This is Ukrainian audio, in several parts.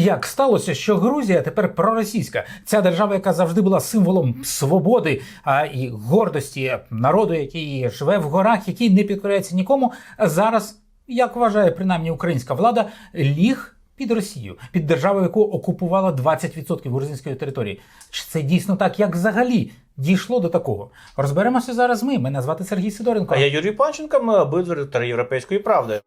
Як сталося, що Грузія тепер проросійська? Ця держава, яка завжди була символом свободи а, і гордості народу, який живе в горах, який не підкоряється нікому, зараз, як вважає принаймні українська влада, ліг під Росію, під державу, яку окупувала 20% грузинської території. Чи це дійсно так, як взагалі дійшло до такого? Розберемося зараз. Ми. Мене звати Сергій Сидоренко. А я Юрій Панченко, ми редактори європейської правди.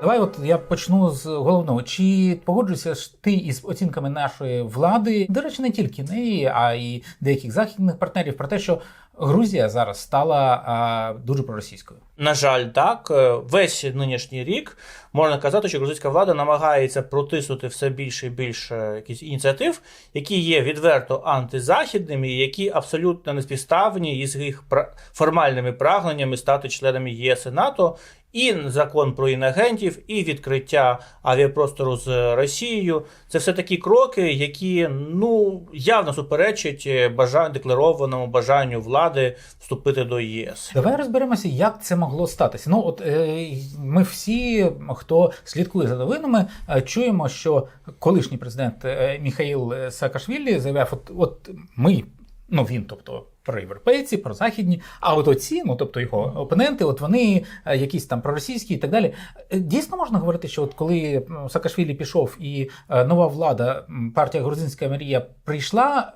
Давай, от я почну з головного. Чи погоджуєшся ж ти із оцінками нашої влади? До речі, не тільки неї, а й деяких західних партнерів про те, що Грузія зараз стала а, дуже проросійською. На жаль, так Е, весь нинішній рік можна казати, що грузинська влада намагається протиснути все більше і більше якісь ініціатив, які є відверто антизахідними, які абсолютно не співставні із їх формальними прагненнями стати членами ЄС і НАТО. І закон про інагентів, і відкриття авіапростору з Росією це все такі кроки, які ну явно суперечать бажанню декларованому бажанню влади вступити до ЄС. Давай розберемося, як це могло статися. Ну, от е, ми всі, хто слідкує за новинами, е, чуємо, що колишній президент е, Міхаїл Саакашвілі заявляв: от, от ми, ну він, тобто. Про європейці, про західні, а от оці, ну тобто його опоненти, от вони е, якісь там проросійські і так далі. Е, Дійсно можна говорити, що от коли Саакашвілі пішов і е, нова влада, партія Грузинська Марія прийшла,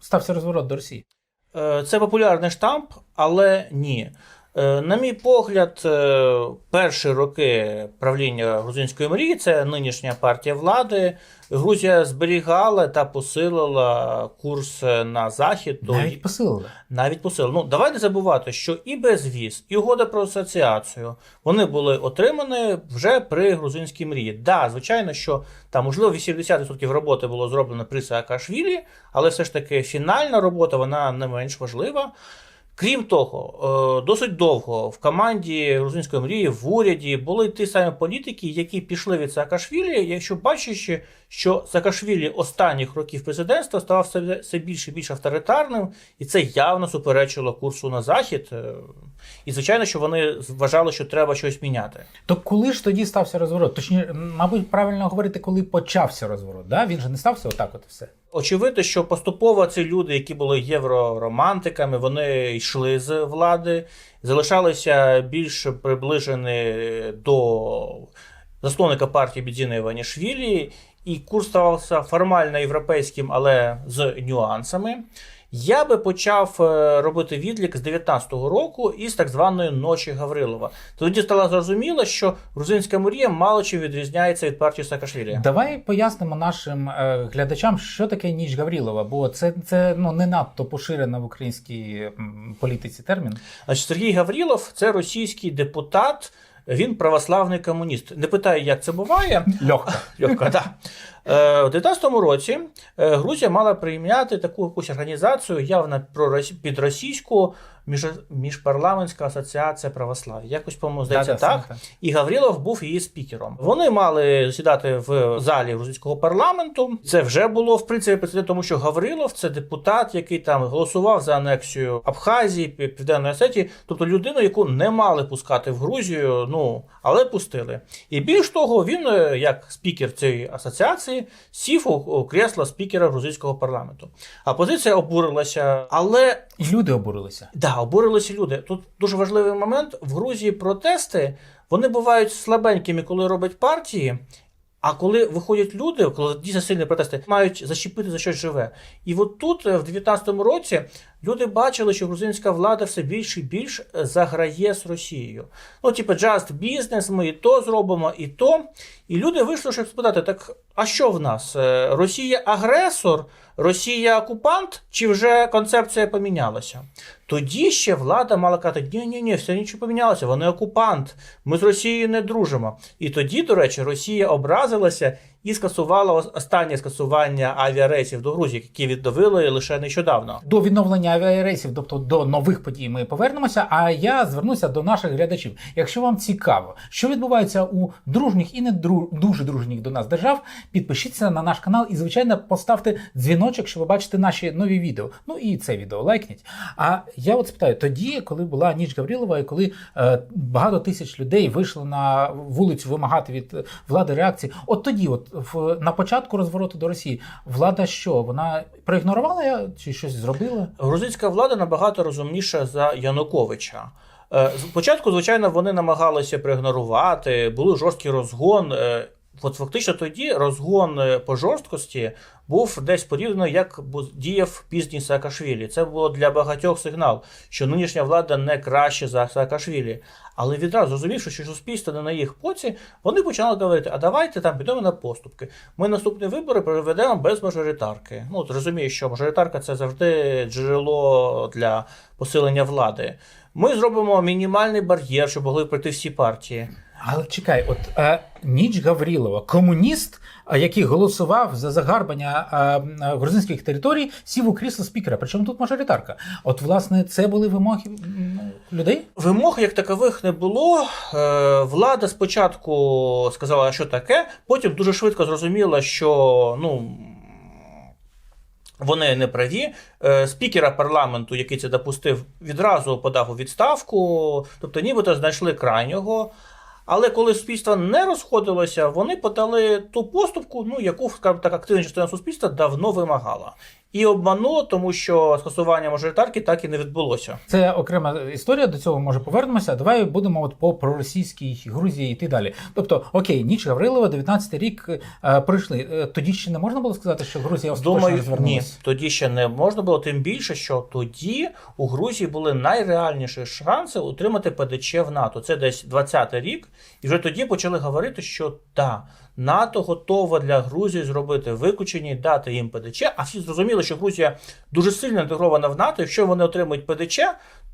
стався розворот до Росії. Це популярний штамп, але ні. Е, На мій погляд, е, перші роки правління грузинської мрії це нинішня партія влади. Грузія зберігала та посилила курс на захід до Навіть посилили. навіть посилила. Ну давай не забувати, що і безвіз, і угода про асоціацію вони були отримані вже при грузинській мрії. Да, звичайно, що там можливо 80% роботи було зроблено при Саакашвілі, але все ж таки фінальна робота вона не менш важлива. Крім того, е, досить довго в команді грузинської мрії в уряді були ті самі політики, які пішли від Саакашвілі, якщо бачачи, що Саакашвілі останніх років президентства ставав все, більше і більш авторитарним, і це явно суперечило курсу на захід. Е, І звичайно, що вони вважали, що треба щось міняти. То коли ж тоді стався розворот? Точніше, мабуть, правильно говорити, коли почався розворот. Да? Він же не стався отак, от і все. Очевидно, що поступово ці люди, які були євроромантиками, вони йшли з влади, залишалися більш приближені до засновника партії Бідзіна Іванішвілі, і курс ставався формально європейським, але з нюансами. Я би почав е, робити відлік з 19-го року із так званої ночі Гаврилова. Тоді стало зрозуміло, що грузинська мрія мало чим відрізняється від партії Саакашвілі. Давай пояснимо нашим е, глядачам, що таке ніч Гаврілова, бо це, це ну, не надто поширена в українській політиці термін. Значить, Сергій Гаврілов це російський депутат. Він православний комуніст. Не питаю, як це буває. Легко. Легко, да. Е, У 19-му році е, Грузія мала прийняти таку якусь організацію явно підросійську між, міжпарламентська асоціація православ'я. Якось, по-моєму, здається, Да-да, так. так. І Гаврилов був її спікером. Вони мали засідати в залі грузинського парламенту. Це вже було в принципі прецедент, тому що Гаврилов це депутат, який там голосував за анексію Абхазії, Південної Осетії, тобто людину, яку не мали пускати в Грузію, ну але пустили. І більш того, він, е, як спікер цієї асоціації, сів у- кресло спікера грузинського парламенту. Опозиція обурилася, але І люди обурилися. Да, обурилися люди. Тут дуже важливий момент. В Грузії протести вони бувають слабенькими, коли роблять партії. А коли виходять люди, коли дійсно сильні протести, мають защепити за щось живе. І от тут, е, в 19-му році, люди бачили, що грузинська влада все більше і більш е, заграє з Росією. Ну, типу, just business, ми і то зробимо, і то. І люди вийшли, щоб спитати: так а що в нас? Е, Росія агресор, Росія окупант, чи вже концепція помінялася? Тоді ще влада мала казати, ні, ні, ні, все нічого помінялося, вони окупант, ми з Росією не дружимо. І тоді, до речі, Росія образилася і скасувала останнє скасування авіарейсів до Грузії, які відновили лише нещодавно. До відновлення авіарейсів, тобто до нових подій, ми повернемося. А я звернуся до наших глядачів. Якщо вам цікаво, що відбувається у дружніх і не дуже дружніх до нас держав, підпишіться на наш канал і, звичайно, поставте дзвіночок, щоб ви бачите наші нові відео. Ну і це відео лайкніть. А я от спитаю, тоді, коли була ніч Гаврилова, і коли е, багато тисяч людей вийшли на вулицю вимагати від е, влади реакції, от тоді, от в на початку розвороту до Росії, влада що? Вона проігнорувала чи щось зробила? Грузинська влада набагато розумніша за Януковича. Е, Спочатку, звичайно, вони намагалися проігнорувати, були жорсткий розгон. От фактично тоді розгон е, по жорсткості був десь порівняно, як діяв пізній Саакашвілі. Це було для багатьох сигнал, що нинішня влада не краще за Саакашвілі. Але відразу зрозумівши, що суспільство не на їх поці, вони почали говорити: а давайте там підемо на поступки. Ми наступні вибори проведемо без мажоритарки. Ну, от розумію, що мажоритарка це завжди джерело для посилення влади. Ми зробимо мінімальний бар'єр, щоб могли пройти всі партії. Але чекай, от е, ніч Гаврілова, комуніст, е, який голосував за загарбання е, е, грузинських територій, сів у крісло спікера. Причому тут мажоритарка. От, власне, це були вимоги людей. Вимог як такових не було. Е, Влада спочатку сказала, що таке, потім дуже швидко зрозуміла, що ну. Вони не праві. Е, Спікера парламенту, який це допустив, відразу подав у відставку, тобто нібито знайшли крайнього. Але коли суспільство не розходилося, вони подали ту поступку, ну яку скажімо так активна частина суспільства давно вимагала. І обмануло, тому що скасування мажоритарки так і не відбулося. Це окрема історія. До цього може повернемося. Давай будемо от по проросійській Грузії йти далі. Тобто, окей, ніч Гаврилова, 19 рік е, пройшли. Е, Тоді ще не можна було сказати, що Грузія Думаю, ні, тоді ще не можна було, тим більше, що тоді у Грузії були найреальніші шанси отримати ПДЧ в НАТО. Це десь 20-й рік, і вже тоді почали говорити, що так, НАТО готова для Грузії зробити виключення і дати їм ПДЧ. А всі зрозуміли, що Грузія дуже сильно інтегрована в НАТО. Якщо вони отримують ПДЧ,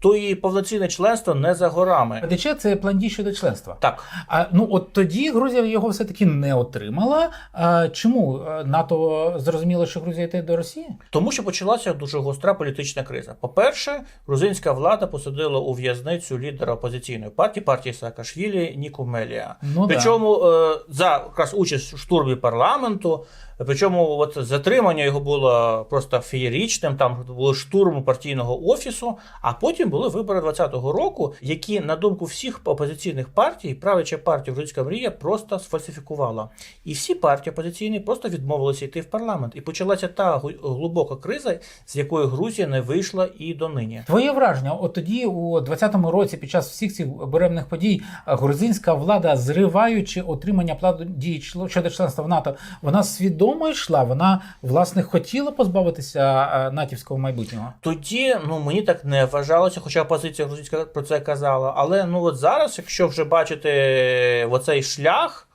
то і повноцінне членство не за горами. ПДЧ це план дій щодо членства. Так. А ну от тоді Грузія його все-таки не отримала. А, чому Е, НАТО зрозуміло, що Грузія йде до Росії? Тому що почалася дуже гостра політична криза. По-перше, грузинська влада посадила у в'язницю лідера опозиційної партії партії Саакашвілі Ніку Мелія. Ну, Причому е, за якраз участь у штурмі парламенту. Причому от затримання його було просто феєричним. Там було штурм партійного офісу, а потім були вибори 20-го року, які, на думку всіх опозиційних партій, правляча партія Грузинська мрія просто сфальсифікувала. І всі партії опозиційні просто відмовилися йти в парламент. І почалася та глибока криза, з якої Грузія не вийшла і донині. Твоє враження, от тоді, у 20-му році, під час всіх цих буремних подій, грузинська влада, зриваючи отримання плану дій чло- щодо членства в НАТО, вона свідомо йшла. Вона власне хотіла позбавитися е, натівського майбутнього. Тоді ну мені так не вважалося, хоча опозиція грузинська про це казала. Але ну от зараз, якщо вже бачити оцей шлях,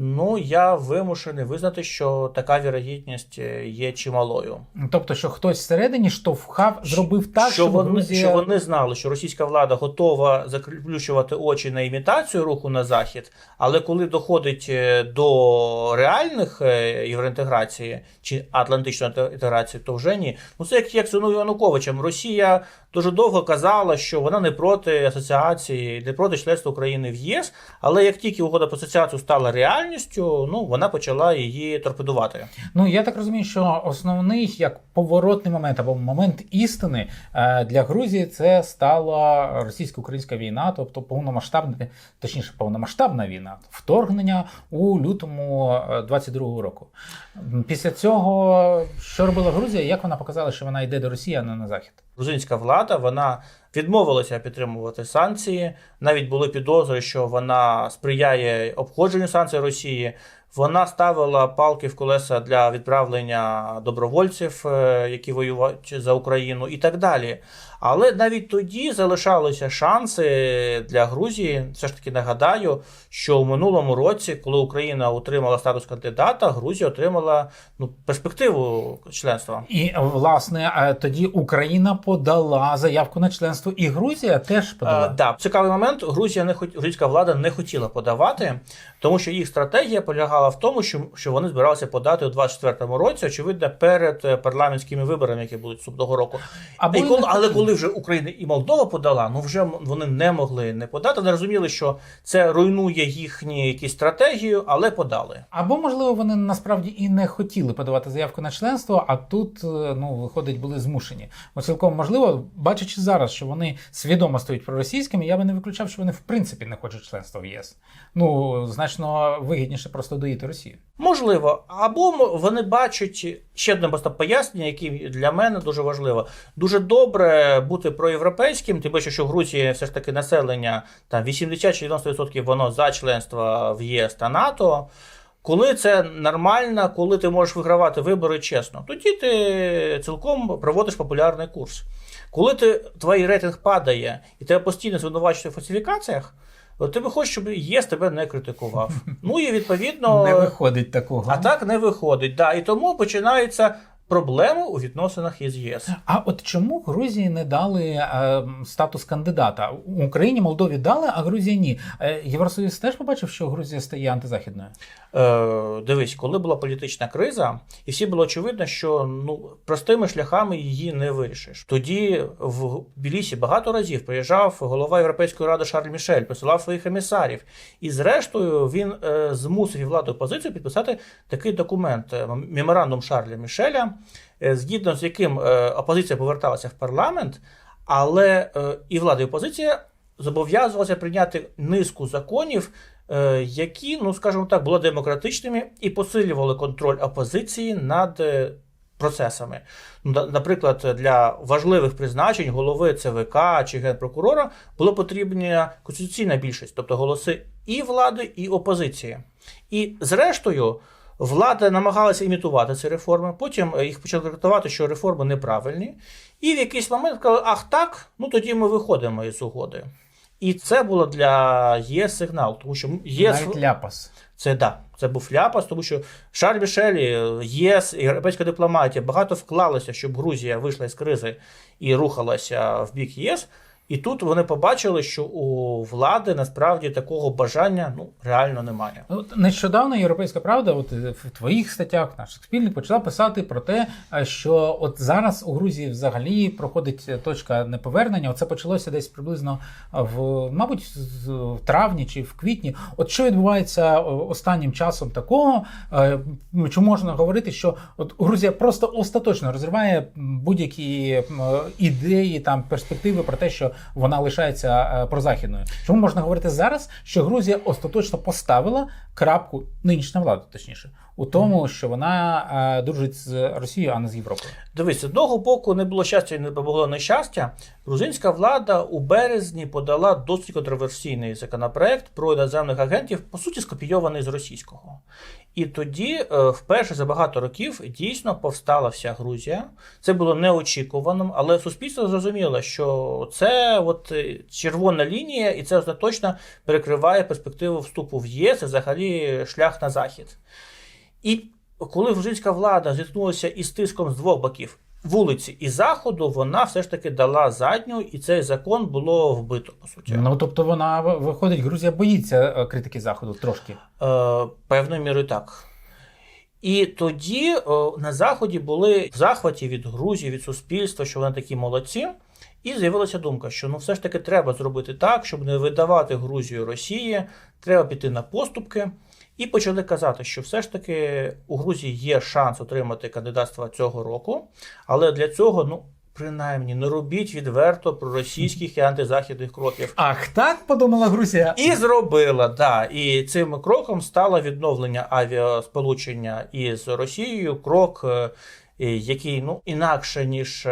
ну я вимушений визнати, що така вірогідність е, є чималою. Тобто, що хтось всередині штовхав, зробив так, що щоб вони, Грузія... що вони знали, що російська влада готова заключувати очі на імітацію руху на захід, але коли доходить е, до реальних е, євроінтеграції чи атлантичної інтеграції, то вже ні. Ну це як, як з Януковичем. Росія дуже довго казала, що вона не проти асоціації, не проти членства України в ЄС, але як тільки угода про асоціацію стала реальністю, ну вона почала її торпедувати. Ну я так розумію, що основний як поворотний момент або момент істини е, для Грузії це стала російсько-українська війна, тобто повномасштабна, точніше, повномасштабна війна, вторгнення у лютому е, 22-го року. Після цього що робила Грузія? Як вона показала, що вона йде до Росії, а не на захід? Грузинська влада вона відмовилася підтримувати санкції. Навіть були підозри, що вона сприяє обходженню санкцій Росії. Вона ставила палки в колеса для відправлення добровольців, е, які воюють за Україну, і так далі. Але навіть тоді залишалися шанси для Грузії. Все ж таки нагадаю, що у минулому році, коли Україна отримала статус кандидата, Грузія отримала ну, перспективу членства. І власне е, тоді Україна подала заявку на членство, і Грузія теж подала. Е, да, цікавий момент. Грузія не хот... грузинська влада не хотіла подавати, тому що їх стратегія полягала полягала в тому, що, що вони збиралися подати у 24-му році, очевидно, перед е, парламентськими виборами, які будуть наступного року. Або і коли, але коли вже Україна і Молдова подала, ну вже вони не могли не подати. Не розуміли, що це руйнує їхні якісь стратегію, але подали. Або, можливо, вони насправді і не хотіли подавати заявку на членство, а тут, е, ну, виходить, були змушені. От цілком можливо, бачачи зараз, що вони свідомо стають проросійськими, я би не виключав, що вони в принципі не хочуть членства в ЄС. Ну, значно вигідніше просто доїти Росію. Можливо, або вони бачать ще одне просто пояснення, яке для мене дуже важливо. Дуже добре бути проєвропейським, тим більше, що в Грузії все ж таки населення там 80-90% воно за членство в ЄС та НАТО. Коли це нормально, коли ти можеш вигравати вибори чесно, тоді ти цілком проводиш популярний курс. Коли ти, твій рейтинг падає і тебе постійно звинувачують у фальсифікаціях, ти би хочеш, щоб ЄС тебе не критикував. Ну і відповідно. Не виходить такого. А так не виходить. Да. І тому починаються проблеми у відносинах із ЄС. А от чому Грузії не дали е, статус кандидата? У Україні Молдові дали, а Грузії ні. Е, Євросоюз теж побачив, що Грузія стає антизахідною. Е, дивись, коли була політична криза, і всі було очевидно, що ну простими шляхами її не вирішиш. Тоді в Білісі багато разів приїжджав голова Європейської ради Шарль Мішель, посилав своїх емісарів. І зрештою він е, змусив владу і опозицію підписати такий документ е, меморандум Шарля Мішеля, згідно з яким е, опозиція поверталася в парламент, але е, і влада, і опозиція зобов'язувалися прийняти низку законів, е, які, ну скажімо так, були демократичними і посилювали контроль опозиції над е, процесами. Ну, Наприклад, для важливих призначень голови ЦВК чи генпрокурора було потрібна конституційна більшість, тобто голоси і влади, і опозиції. І зрештою. Влада намагалася імітувати ці реформи, потім е, їх почали критикувати, що реформи неправильні. І в якийсь момент сказали, ах так, ну тоді ми виходимо із угоди. І це було для ЄС сигнал, тому що ЄС Навіть ляпас. це да, це був ляпас, тому що Шарль Мішелі, ЄС, європейська дипломатія багато вклалися, щоб Грузія вийшла із кризи і рухалася в бік ЄС. І тут вони побачили, що у влади насправді такого бажання ну реально немає. От нещодавно Європейська Правда, от е, в твоїх статтях, наших спільних, почала писати про те, е, що от зараз у Грузії взагалі проходить е, точка неповернення. Оце почалося десь приблизно в, мабуть, в травні чи в квітні. От що відбувається останнім часом такого, чи можна говорити, що от Грузія просто остаточно розриває будь-які ідеї, там перспективи про те, що вона лишається е, прозахідною. Чому можна говорити зараз, що Грузія остаточно поставила крапку, нинішня влада, точніше, у тому, що вона е, дружить з Росією, а не з Європою. Дивись, з одного боку не було щастя і не було нещастя. Грузинська влада у березні подала досить контроверсійний законопроект про іноземних агентів, по суті, скопійований з російського. І тоді, е, вперше за багато років, дійсно повстала вся Грузія. Це було неочікувано, але суспільство зрозуміло, що це от е, червона лінія, і це остаточно перекриває перспективу вступу в ЄС і взагалі шлях на захід. І коли грузинська влада зіткнулася із тиском з двох боків вулиці і заходу, вона все ж таки дала задню, і цей закон було вбито, по суті. Ну тобто вона виходить, Грузія боїться е, критики заходу трошки. Е, певною мірою так. І тоді е, на Заході були в захваті від Грузії, від суспільства, що вони такі молодці. І з'явилася думка, що ну все ж таки треба зробити так, щоб не видавати Грузію Росії, треба піти на поступки. І почали казати, що все ж таки у Грузії є шанс отримати кандидатство цього року, але для цього, ну, принаймні, не робіть відверто проросійських і антизахідних кроків. Ах, так подумала Грузія. І зробила, да. І цим кроком стало відновлення авіасполучення із Росією. Крок, е, е, який ну інакше ніж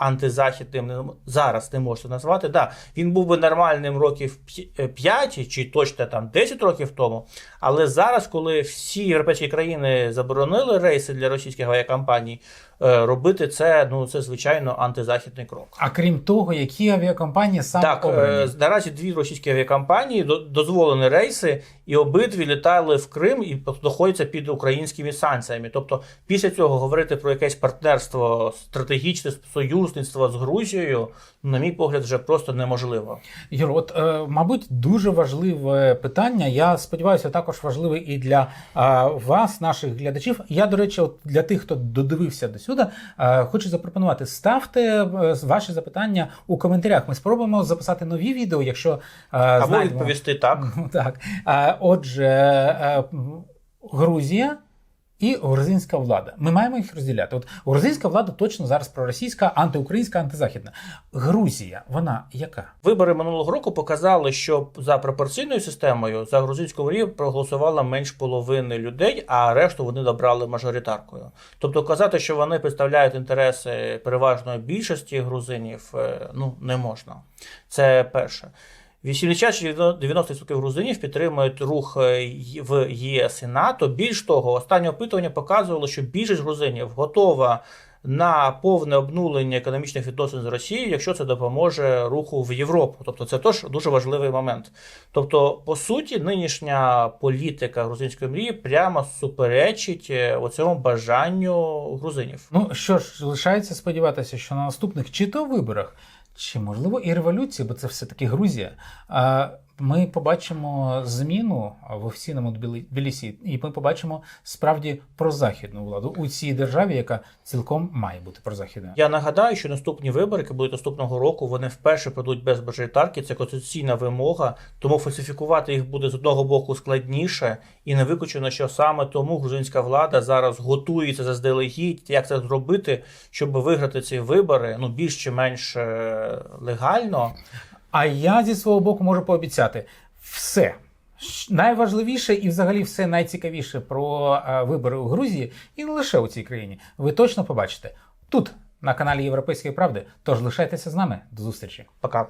е, антизахідним зараз не можна назвати. Да, він був би нормальним років 5 чи точно там 10 років тому. Але зараз, коли всі європейські країни заборонили рейси для російських авіакомпаній, е, робити це ну це звичайно антизахідний крок. А крім того, які авіакомпанії саме Так, обрані? е, наразі дві російські авіакомпанії до- дозволені рейси, і обидві літали в Крим і знаходяться під українськими санкціями. Тобто, після цього говорити про якесь партнерство стратегічне, союзне союзництва з Грузією, на мій погляд, вже просто неможливо. Юр, от, е, мабуть, дуже важливе питання. Я сподіваюся, також важливе і для е, вас, наших глядачів. Я, до речі, от для тих, хто додивився до сюди, е, хочу запропонувати: ставте ваші запитання у коментарях. Ми спробуємо записати нові відео, якщо е, Або знайдемо. відповісти так. Так. Отже, Грузія. І грузинська влада. Ми маємо їх розділяти. От грузинська влада точно зараз проросійська, антиукраїнська, антизахідна. Грузія, вона яка? Вибори минулого року показали, що за пропорційною системою за грузинську мрію проголосувало менш половини людей, а решту вони добрали мажоритаркою. Тобто казати, що вони представляють інтереси переважної більшості грузинів, е, ну не можна. Це перше. 80-90% грузинів підтримують рух е, в ЄС і НАТО. Більш того, останнє опитування показувало, що більшість грузинів готова на повне обнулення економічних відносин з Росією, якщо це допоможе руху в Європу. Тобто це теж дуже важливий момент. Тобто, по суті, нинішня політика грузинської мрії прямо суперечить е, оцьому бажанню грузинів. Ну що ж, лишається сподіватися, що на наступних чи то виборах, чи можливо і революції, бо це все-таки Грузія. Ми побачимо зміну в офіційному Тбілі- Тбілісі, і ми побачимо справді прозахідну владу у цій державі, яка цілком має бути прозахідною. Я нагадаю, що наступні вибори, які будуть наступного року, вони вперше пройдуть без мажоритарки. Це конституційна вимога, тому фальсифікувати їх буде з одного боку складніше, і не виключено, що саме тому грузинська влада зараз готується заздалегідь, як це зробити, щоб виграти ці вибори, ну більш чи менш е, легально. А я зі свого боку можу пообіцяти все. Найважливіше і взагалі все найцікавіше про е, вибори у Грузії і не лише у цій країні. Ви точно побачите тут на каналі Європейської правди. Тож лишайтеся з нами. До зустрічі. Пока.